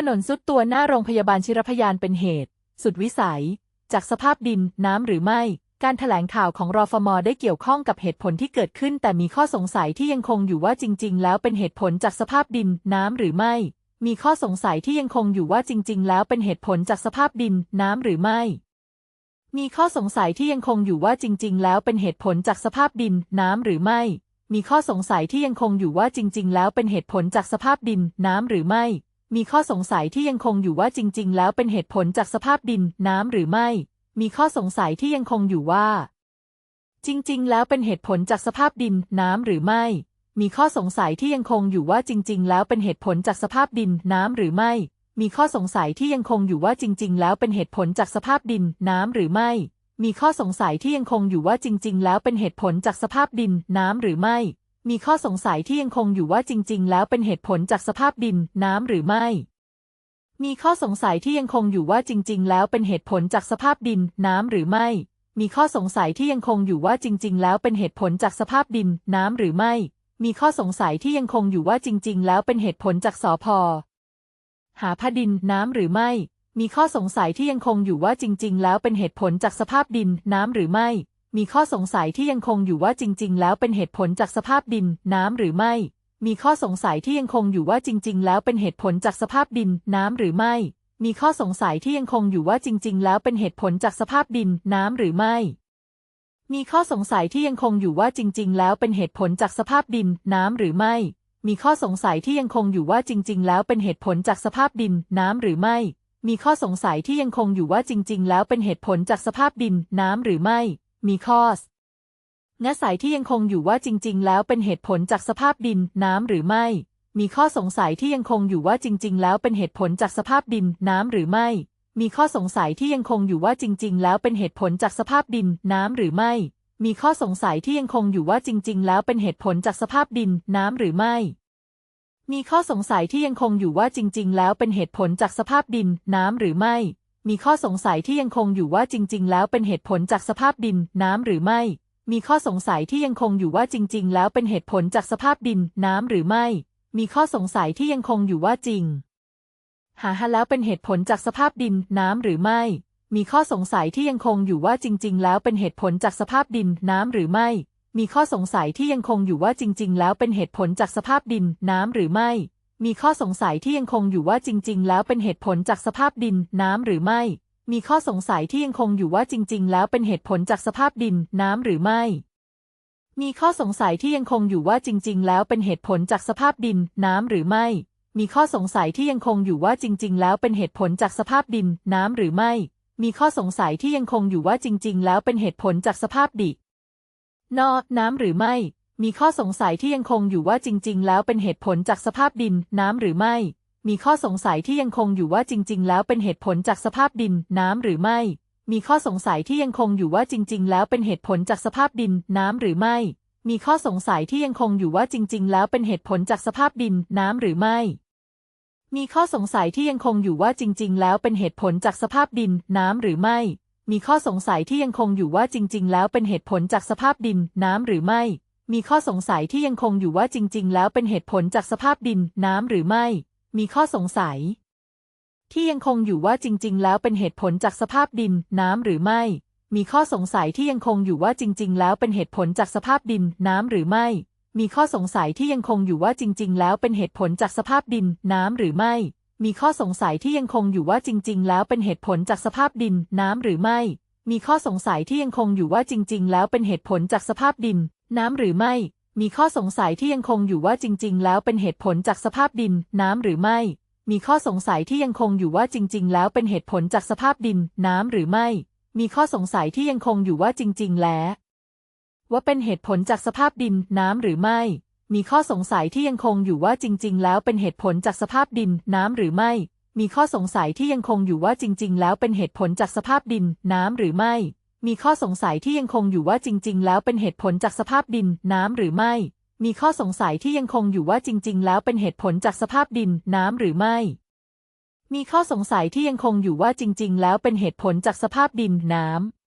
ถนนซุดตัวหน้าโรงพยาบาลชิรพยานเป็นเหตุ สุดวิสัย จากสภาพดินน้ำหรือไม่ การถแถลงข่าวของรอฟมได้เกี่ยวข้องกับเหตุผลที่เกิดขึ้น แต่มีข้อสงสัยที่ยังคงอยู่ว่าจริง ๆ แล้วเป็นเหตุผลจากสภาพดินน้ำหรือไม่ มีข้อสงสัยที่ยังคงอยู่ว่าจริง ๆ แล้วเป็นเหตุผลจากสภาพดินน้ำหรือไม่ มีข้อสงสัยที่ยังคงอยู่ว่าจริง ๆ แล้วเป็นเหตุผลจากสภาพดินน้ำหรือไม่ มีข้อสงสัยที่ยังคงอยู่ว่าจริง ๆ แล้วเป็นเหตุผลจากสภาพดินน้ำหรือไม่ มีข้อสงสัยที่ยังคงอยู่ว่าจริง ๆ แล้วเป็นเหตุผลจากสภาพดินน้ำหรือไม่ มีข้อสงสัยที่ยังคงอยู่ว่า จริง ๆ แล้วเป็นเหตุผลจากสภาพดินน้ำหรือไม่ มีข้อสงสัยที่ยังคงอยู่ว่าจริง ๆ แล้วเป็นเหตุผลจากสภาพดินน้ำหรือไม่ มีข้อสงสัยที่ยังคงอยู่ว่าจริง ๆ แล้วเป็นเหตุผลจากสภาพดินน้ำหรือไม่ มีข้อสงสัยที่ยังคงอยู่ว่าจริง ๆ แล้วเป็นเหตุผลจากสภาพดินน้ำหรือไม่ มีข้อสงสัยที่ยังคงอยู่ว่าจริง ๆ แล้วเป็นเหตุผลจากสภาพดินน้ำหรือไม่ มีข้อสงสัยที่ยังคงอยู่ว่าจริง ๆ แล้วเป็นเหตุผลจากสภาพดินน้ำหรือไม่ มีข้อสงสัยที่ยังคงอยู่ว่าจริง ๆ แล้วเป็นเหตุผลจากสภาพดินน้ำหรือไม่ มีข้อสงสัยที่ยังคงอยู่ว่าจริง ๆ แล้วเป็นเหตุผลจากสพหาพดินน้ำหรือไม่ มีข้อสงสัยที่ยังคงอยู่ว่าจริง ๆ แล้วเป็นเหตุผลจากสภาพดินน้ำหรือไม่ มีข้อสงสัยที่ยังคงอยู่ว่าจริง ๆ แล้วเป็นเหตุผลจากสภาพดินน้ำหรือไม่ มีข้อสงสัยที่ยังคงอยู่ว่าจริง ๆ แล้วเป็นเหตุผลจากสภาพดินน้ำหรือไม่ มีข้อสงสัยที่ยังคงอยู่ว่าจริง ๆ แล้วเป็นเหตุผลจากสภาพดินน้ำหรือไม่ มีข้อสงสัยที่ยังคงอยู่ว่าจริง ๆ แล้วเป็นเหตุผลจากสภาพดินน้ำหรือไม่ มีข้อสงสัยที่ยังคงอยู่ว่าจริง ๆ แล้วเป็นเหตุผลจากสภาพดินน้ำหรือไม่มีข้อสงสัยที่ยังคงอยู่ว่าจริง ๆ แล้วเป็นเหตุผลจากสภาพดินน้ำหรือไม่ มีข้องัสัยที่ยังคงอยู่ว่าจริง ๆ แล้วเป็นเหตุผลจากสภาพดินน้ำหรือไม่ มีข้อสงสัยที่ยังคงอยู่ว่าจริง ๆ แล้วเป็นเหตุผลจากสภาพดินน้ำหรือไม่ มีข้อสงสัยที่ยังคงอยู่ว่าจริง ๆ แล้วเป็นเหตุผลจากสภาพดินน้ำหรือไม่ มีข้อสงสัยที่ยังคงอยู่ว่าจริง ๆ แล้วเป็นเหตุผลจากสภาพดินน้ำหรือไม่ มีข้อสงสัยที่ยังคงอยู่ว่าจริง ๆ แล้วเป็นเหตุผลจากสภาพดินน้ำหรือไม่ มีข้อสงสัยที่ยังคงอยู่ว่าจริง ๆ แล้วเป็นเหตุผลจากสภาพดินน้ำหรือไม่ มีข้อสงสัยที่ยังคงอยู่ว่าจริง ๆ แล้วเป็นเหตุผลจากสภาพดินน้ำหรือไม่ มีข้อสงสัยที่ยังคงอยู่ว่าจริง หาฮะแล้วเป็นเหตุผลจากสภาพดินน้ำหรือไม่ มีข้อสงสัยที่ยังคงอยู่ว่าจริง ๆ แล้วเป็นเหตุผลจากสภาพดินน้ำหรือไม่ มีข้อสงสัยที่ยังคงอยู่ว่าจริง ๆ แล้วเป็นเหตุผลจากสภาพดินน้ำหรือไม่ มีข้อสงสัยที่ยังคงอยู่ว่าจริง ๆ แล้วเป็นเหตุผลจากสภาพดินน้ำหรือไม่ มีข้อสงสัยที่ยังคงอยู่ว่าจริง ๆ แล้วเป็นเหตุผลจากสภาพดินน้ำหรือไม่ มีข้อสงสัยที่ยังคงอยู่ว่าจริง ๆ แล้วเป็นเหตุผลจากสภาพดินน้ำหรือไม่ มีข้อสงสัยที่ยังคงอยู่ว่าจริง ๆ แล้วเป็นเหตุผลจากสภาพดินน้ำหรือไม่ มีข้อสงสัยที่ยังคงอยู่ว่าจริง ๆ แล้วเป็นเหตุผลจากสภาพดินอน้ำหรือไม่ มีข้อสงสัยที่ยังคงอยู่ว่าจริง ๆ แล้วเป็นเหตุผลจากสภาพดินน้ำหรือไม่ มีข้อสงสัยที่ยังคงอยู่ว่าจริง ๆ แล้วเป็นเหตุผลจากสภาพดินน้ำหรือไม่ มีข้อสงสัยที่ยังคงอยู่ว่าจริง ๆ แล้วเป็นเหตุผลจากสภาพดินน้ำหรือไม่ มีข้อสงสัยที่ยังคงอยู่ว่าจริง ๆ แล้วเป็นเหตุผลจากสภาพดินน้ำหรือไม่ มีข้อสงสัยที่ยังคงอยู่ว่าจริง ๆ แล้วเป็นเหตุผลจากสภาพดินน้ำหรือไม่ มีข้อสงสัยที่ยังคงอยู่ว่าจริง ๆ แล้วเป็นเหตุผลจากสภาพดินน้ำหรือไม่ มีข้อสงสัยที่ยังคงอยู่ว่าจริง ๆ แล้วเป็นเหตุผลจากสภาพดินน้ำหรือไม่ มีข้อสงสัย ที่ยังคงอยู่ว่าจริง ๆ แล้วเป็นเหตุผลจากสภาพดินน้ำหรือไม่ มีข้อสงสัยที่ยังคงอยู่ว่าจริง ๆ แล้วเป็นเหตุผลจากสภาพดินน้ำหรือไม่ มีข้อสงสัยที่ยังคงอยู่ว่าจริง ๆ แล้วเป็นเหตุผลจากสภาพดินน้ำหรือไม่ มีข้อสงสัยที่ยังคงอยู่ว่าจริง ๆ แล้วเป็นเหตุผลจากสภาพดินน้ำหรือไม่มีข้อสงสัยที่ยังคงอยู่ว่าจริง ๆ แล้วเป็นเหตุผลจากสภาพดิน น้ำหรือไม่ มีข้อสงสัยที่ยังคงอยู่ว่าจริง ๆ แล้วเป็นเหตุผลจากสภาพดิน น้ำหรือไม่ มีข้อสงสัยที่ยังคงอยู่ว่าจริง ๆ แล้วเป็นเหตุผลจากสภาพดิน น้ำหรือไม่ มีข้อสงสัยที่ยังคงอยู่ว่าจริง ๆ แล้ว ว่าเป็นเหตุผลจากสภาพดิน น้ำหรือไม่ มีข้อสงสัยที่ยังคงอยู่ว่าจริง ๆ แล้วเป็นเหตุผลจากสภาพดิน น้ำหรือไม่มีข้อสงสัยที่ยังคงอยู่ว่าจริง ๆ แล้วเป็นเหตุผลจากสภาพดิน น้ำหรือไม่ มีข้อสงสัยที่ยังคงอยู่ว่าจริง ๆ แล้วเป็นเหตุผลจากสภาพดินน้ำหรือไม่ มีข้อสงสัยที่ยังคงอยู่ว่าจริง ๆ แล้วเป็นเหตุผลจากสภาพดินน้ำหรือไม่ มีข้อสงสัยที่ยังคงอยู่ว่าจริง ๆ แล้วเป็นเหตุผลจากสภาพดินน้ำ